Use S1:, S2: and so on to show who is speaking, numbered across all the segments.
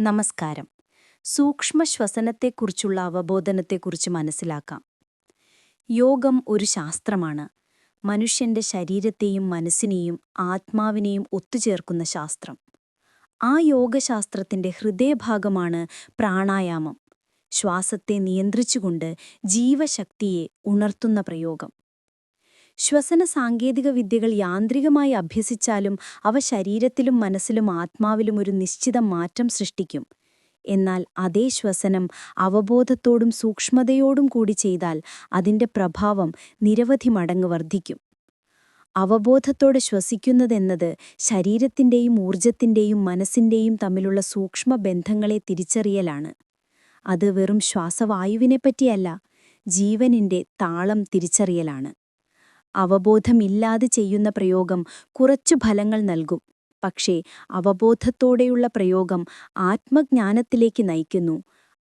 S1: നമസ്കാരം. സൂക്ഷ്മ ശ്വസനത്തെക്കുറിച്ചുള്ള അവബോധനത്തെക്കുറിച്ച് മനസ്സിലാക്കാം. യോഗം ഒരു ശാസ്ത്രമാണ്. മനുഷ്യന്റെ ശരീരത്തെയും മനസ്സിനെയും ആത്മാവിനെയും ഒത്തുചേർക്കുന്ന ശാസ്ത്രം. ആ യോഗശാസ്ത്രത്തിന്റെ ഹൃദയഭാഗമാണ് പ്രാണായാമം. ശ്വാസത്തെ നിയന്ത്രിച്ചുകൊണ്ട് ജീവശക്തിയെ ഉണർത്തുന്ന പ്രയോഗം. ശ്വസന സാങ്കേതിക വിദ്യകൾ യാന്ത്രികമായി അഭ്യസിച്ചാലും അവ ശരീരത്തിലും മനസ്സിലും ആത്മാവിലും ഒരു നിശ്ചിത മാറ്റം സൃഷ്ടിക്കും. എന്നാൽ അതേ ശ്വസനം അവബോധത്തോടും സൂക്ഷ്മതയോടും കൂടി ചെയ്താൽ അതിന്റെ പ്രഭാവം നിരവധി മടങ്ങ് വർദ്ധിക്കും. അവബോധത്തോടെ ശ്വസിക്കുന്നതെന്നത് ശരീരത്തിന്റെയും ഊർജത്തിന്റെയും മനസ്സിന്റെയും തമ്മിലുള്ള സൂക്ഷ്മ ബന്ധങ്ങളെ തിരിച്ചറിയലാണ്. അത് വെറും ശ്വാസവായുവിനെപ്പറ്റിയല്ല ജീവനിന്റെ താളം തിരിച്ചറിയലാണ്. അവബോധമില്ലാതെ ചെയ്യുന്ന പ്രയോഗം കുറച്ചു ഫലങ്ങൾ നൽകും. പക്ഷേ അവബോധത്തോടെയുള്ള പ്രയോഗം ആത്മജ്ഞാനത്തിലേക്ക് നയിക്കുന്നു.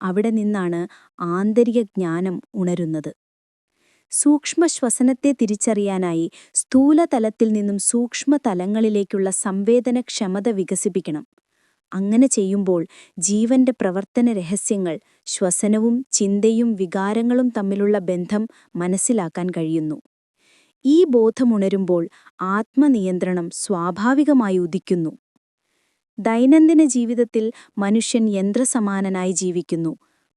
S1: അവിടെ നിന്നാണ് ആന്തരിക ജ്ഞാനം ഉണരുന്നത്. സൂക്ഷ്മശ്വസനത്തെ തിരിച്ചറിയാനായി സ്ഥൂലതലത്തിൽ നിന്നും സൂക്ഷ്മതലങ്ങളിലേക്കുള്ള സംവേദനക്ഷമത വികസിപ്പിക്കണം. അങ്ങനെ ചെയ്യുമ്പോൾ ജീവന്റെ പ്രവർത്തന രഹസ്യങ്ങൾ ശ്വസനവും ചിന്തയും വികാരങ്ങളും തമ്മിലുള്ള ബന്ധം മനസ്സിലാക്കാൻ കഴിയുന്നു. ഈ ബോധമുണരുമ്പോൾ ആത്മനിയന്ത്രണം സ്വാഭാവികമായി ഉദിക്കുന്നു. ദൈനംദിന ജീവിതത്തിൽ മനുഷ്യൻ യന്ത്രസമാനനായി ജീവിക്കുന്നു.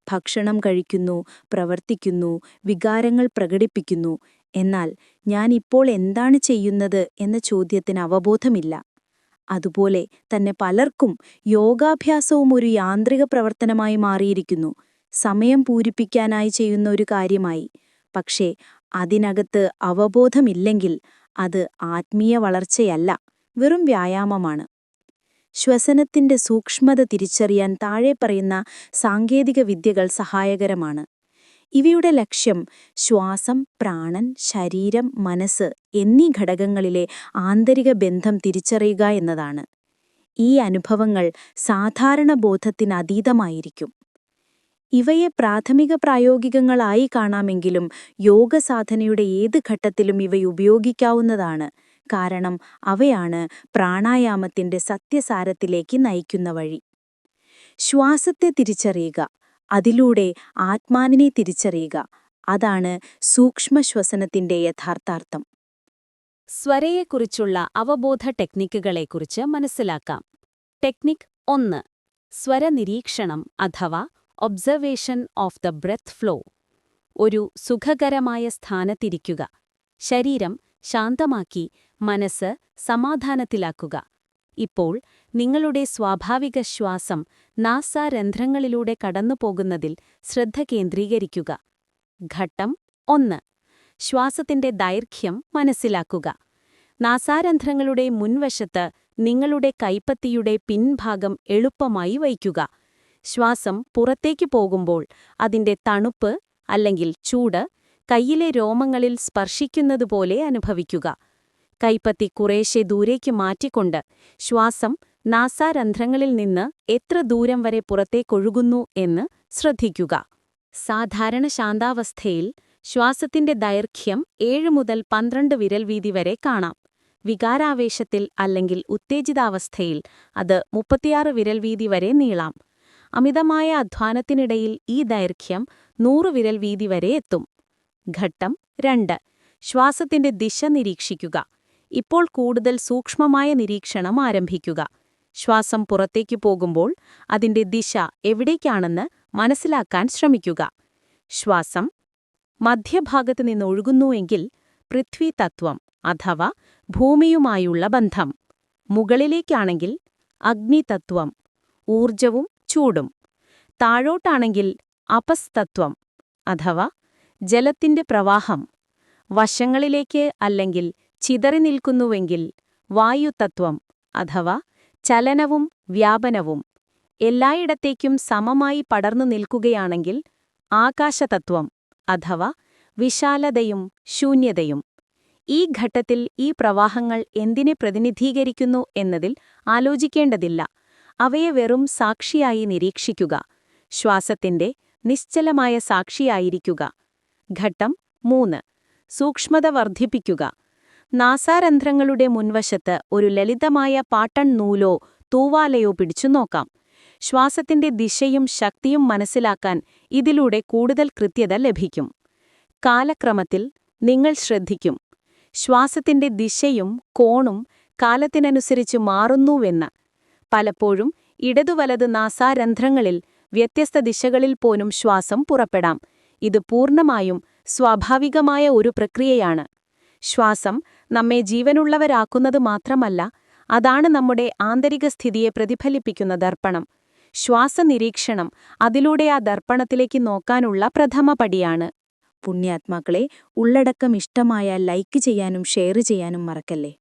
S1: ഭക്ഷണം കഴിക്കുന്നു പ്രവർത്തിക്കുന്നു വികാരങ്ങൾ പ്രകടിപ്പിക്കുന്നു. എന്നാൽ ഞാൻ ഇപ്പോൾ എന്താണ് ചെയ്യുന്നത് എന്ന ചോദ്യത്തിന് അവബോധമില്ല. അതുപോലെ തന്നെ പലർക്കും യോഗാഭ്യാസവും ഒരു യാന്ത്രിക പ്രവർത്തനമായി മാറിയിരിക്കുന്നു. സമയം പൂരിപ്പിക്കാനായി ചെയ്യുന്ന ഒരു കാര്യമായി. പക്ഷേ അതിനകത്ത് അവബോധമില്ലെങ്കിൽ അത് ആത്മീയ വളർച്ചയല്ല വെറും വ്യായാമമാണ്. ശ്വസനത്തിന്റെ സൂക്ഷ്മത തിരിച്ചറിയാൻ താഴെ പറയുന്ന സാങ്കേതിക വിദ്യകൾ സഹായകരമാണ്. ഇവയുടെ ലക്ഷ്യം ശ്വാസം പ്രാണൻ ശരീരം മനസ്സ് എന്നീ ഘടകങ്ങളിലെ ആന്തരിക ബന്ധം തിരിച്ചറിയുക എന്നതാണ്. ഈ അനുഭവങ്ങൾ സാധാരണ ബോധത്തിനതീതമായിരിക്കും ഇവയെ പ്രാഥമിക പ്രായോഗികങ്ങളായി കാണാമെങ്കിലും യോഗസാധനയുടെ ഏത് ഘട്ടത്തിലും ഇവ ഉപയോഗിക്കാവുന്നതാണ്. കാരണം അവയാണ് പ്രാണായാമത്തിന്റെ സത്യസാരത്തിലേക്ക് നയിക്കുന്ന വഴി. ശ്വാസത്തെ തിരിച്ചറിയുക. അതിലൂടെ ആത്മാവിനെ തിരിച്ചറിയുക. അതാണ് സൂക്ഷ്മശ്വസനത്തിന്റെ യഥാർത്ഥാർത്ഥം.
S2: സ്വരയെക്കുറിച്ചുള്ള അവബോധ ടെക്നിക്കുകളെക്കുറിച്ച് മനസ്സിലാക്കാം. ടെക്നിക് ഒന്ന്. സ്വരനിരീക്ഷണം അഥവാ observation of the breath flow ഒരു സുഖകരമായ സ്ഥാനത്തിരിക്കുക. ശരീരം ശാന്തമാക്കി മനസ്സ് സമാധാനത്തിലാക്കുക. ഇപ്പോൾ നിങ്ങളുടെ സ്വാഭാവിക ശ്വാസം നാസാരന്ധ്രങ്ങളിലൂടെ കടന്നുപോകുന്നതിൽ ശ്രദ്ധ കേന്ദ്രീകരിക്കുക. ഘട്ടം ഒന്ന്. ശ്വാസത്തിന്റെ ദൈർഘ്യം മനസ്സിലാക്കുക. നാസാരന്ധ്രങ്ങളുടെ മുൻവശത്ത് നിങ്ങളുടെ കൈപ്പത്തിയുടെ പിൻഭാഗം എളുപ്പമായി വയ്ക്കുക. ശ്വാസം പുറത്തേക്ക് പോകുമ്പോൾ അതിന്റെ തണുപ്പ് അല്ലെങ്കിൽ ചൂട് കയ്യിലെ രോമങ്ങളിൽ സ്പർശിക്കുന്നതുപോലെ അനുഭവിക്കുക. കൈപ്പത്തി കുറേശ്ശെ ദൂരേക്ക് മാറ്റിക്കൊണ്ട് ശ്വാസം നാസാരന്ധ്രങ്ങളിൽ നിന്ന് എത്ര ദൂരം വരെ പുറത്തേക്കൊഴുകുന്നു എന്ന് ശ്രദ്ധിക്കുക. സാധാരണ ശാന്താവസ്ഥയിൽ ശ്വാസത്തിന്റെ ദൈർഘ്യം ഏഴ് മുതൽ പന്ത്രണ്ട് വിരൽ വീതി വരെ കാണാം. വികാരാവേശത്തിൽ അല്ലെങ്കിൽ ഉത്തേജിതാവസ്ഥയിൽ അത് മുപ്പത്തിയാറ് വിരൽ വീതി വരെ നീളാം. അമിതമായ അധ്വാനത്തിനിടയിൽ ഈ ദൈർഘ്യം നൂറ് വിരൽ വീതി വരെ എത്തും. ഘട്ടം രണ്ട്. ശ്വാസത്തിന്റെ ദിശ നിരീക്ഷിക്കുക. ഇപ്പോൾ കൂടുതൽ സൂക്ഷ്മമായ നിരീക്ഷണം ആരംഭിക്കുക. ശ്വാസം പുറത്തേക്ക് പോകുമ്പോൾ അതിന്റെ ദിശ എവിടേക്കാണെന്ന് മനസ്സിലാക്കാൻ ശ്രമിക്കുക. ശ്വാസം മധ്യഭാഗത്ത് നിന്നൊഴുകുന്നുവെങ്കിൽ പൃഥ്വിതത്വം അഥവാ ഭൂമിയുമായുള്ള ബന്ധം. മുകളിലേക്കാണെങ്കിൽ അഗ്നിതത്വം. ഊർജവും ചൂടും. താഴോട്ടാണെങ്കിൽ അപസ്തത്വം അഥവാ ജലത്തിന്റെ പ്രവാഹം. വശങ്ങളിലേക്ക് അല്ലെങ്കിൽ ചിതറി നിൽക്കുന്നുവെങ്കിൽ വായുതത്വം അഥവാ ചലനവും വ്യാപനവും എല്ലായിടത്തേക്കും സമമായി പടർന്നു നിൽക്കുകയാണെങ്കിൽ ആകാശതത്വം അഥവാ വിശാലതയും ശൂന്യതയും. ഈ ഘട്ടത്തിൽ ഈ പ്രവാഹങ്ങൾ എന്തിനെ പ്രതിനിധീകരിക്കുന്നു എന്നതിൽ ആലോചിക്കേണ്ടതില്ല. അവയെ വെറും സാക്ഷിയായി നിരീക്ഷിക്കുക. ശ്വാസത്തിന്റെ നിശ്ചലമായ സാക്ഷിയായിരിക്കുക. ഘട്ടം മൂന്ന്. സൂക്ഷ്മത വർദ്ധിപ്പിക്കുക. നാസാരന്ധ്രങ്ങളുടെ മുൻവശത്ത് ഒരു ലളിതമായ പാട്ടൺ നൂലോ തൂവാലയോ പിടിച്ചു നോക്കാം. ശ്വാസത്തിന്റെ ദിശയും ശക്തിയും മനസ്സിലാക്കാൻ ഇതിലൂടെ കൂടുതൽ കൃത്യത ലഭിക്കും. കാലക്രമത്തിൽ നിങ്ങൾ ശ്രദ്ധിക്കും. ശ്വാസത്തിന്റെ ദിശയും കോണും കാലത്തിനനുസരിച്ച് മാറുന്നുവെന്ന് പലപ്പോഴും ഇടതുവലത് നാസാരന്ധ്രങ്ങളിൽ വ്യത്യസ്ത ദിശകളിൽ പോലും ശ്വാസം പുറപ്പെടാം. ഇത് പൂർണമായും സ്വാഭാവികമായ ഒരു പ്രക്രിയയാണ്. ശ്വാസം നമ്മെ ജീവനുള്ളവരാക്കുന്നത് മാത്രമല്ല അതാണ് നമ്മുടെ ആന്തരിക സ്ഥിതിയെ പ്രതിഫലിപ്പിക്കുന്ന ദർപ്പണം. ശ്വാസനിരീക്ഷണം അതിലൂടെ ആ ദർപ്പണത്തിലേക്ക് നോക്കാനുള്ള പ്രഥമ പടിയാണ്.
S1: പുണ്യാത്മാക്കളെ ഉള്ളടക്കം ഇഷ്ടമായ ലൈക്ക് ചെയ്യാനും ഷെയർ ചെയ്യാനും മറക്കല്ലേ?